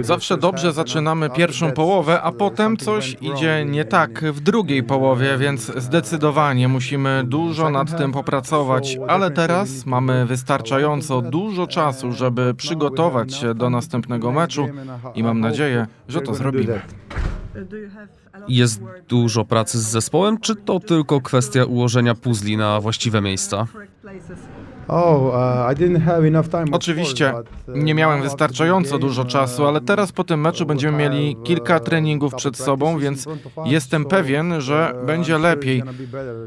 Zawsze dobrze zaczynamy pierwszą połowę, a potem coś idzie nie tak w drugiej połowie, więc zdecydowanie musimy dużo nad tym popracować, ale teraz mamy wystarczająco dużo czasu, żeby przygotować się do następnego meczu i mam nadzieję, że to zrobimy. Jest dużo pracy z zespołem, czy to tylko kwestia ułożenia puzli na właściwe miejsca? Oh, uh, Oczywiście uh, nie miałem wystarczająco dużo game, czasu, ale teraz po tym meczu będziemy mieli kilka treningów przed sobą, więc jestem pewien, że będzie lepiej.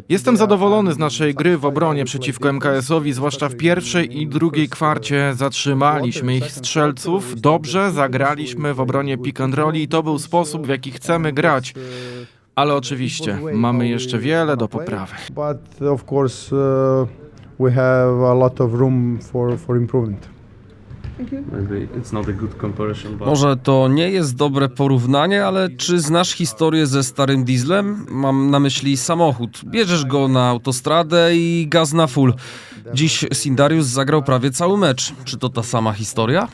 Jestem zadowolony z naszej gry w obronie przeciwko MKS-owi, zwłaszcza w pierwszej i drugiej kwarcie zatrzymaliśmy ich strzelców, dobrze zagraliśmy w obronie pick and roll i to był sposób, w jaki chcemy grać. Ale oczywiście mamy jeszcze wiele do poprawy. We have a lot of room for, for improvement. Maybe it's not a good comparison, but Może to nie jest dobre porównanie, ale czy znasz historię ze starym dieslem? Mam na myśli samochód. Bierzesz go na autostradę i gaz na full. Dziś Sindarius zagrał prawie cały mecz. Czy to ta sama historia?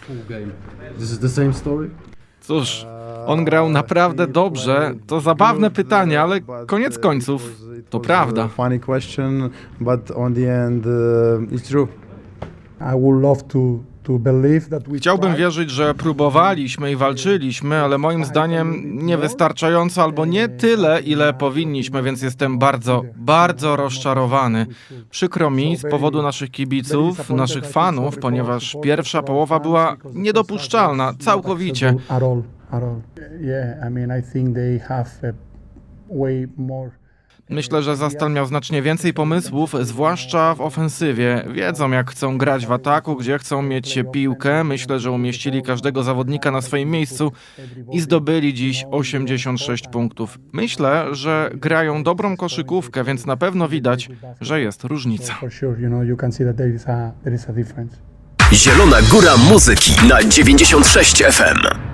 this is the same story. Cóż, on grał naprawdę dobrze. To zabawne pytanie, ale koniec końców to prawda. Funny question, but on the end, uh, it's true. I would love to Chciałbym wierzyć, że próbowaliśmy i walczyliśmy, ale moim zdaniem niewystarczająco albo nie tyle, ile powinniśmy, więc jestem bardzo, bardzo rozczarowany. Przykro mi z powodu naszych kibiców, naszych fanów, ponieważ pierwsza połowa była niedopuszczalna, całkowicie. At all. Yeah, I mean, I think they have a way more. Myślę, że Zastal miał znacznie więcej pomysłów, zwłaszcza w ofensywie. Wiedzą, jak chcą grać w ataku, gdzie chcą mieć piłkę. Myślę, że umieścili każdego zawodnika na swoim miejscu i zdobyli dziś 86 punktów. Myślę, że grają dobrą koszykówkę, więc na pewno widać, że jest różnica. Zielona Góra Muzyki na 96 FM.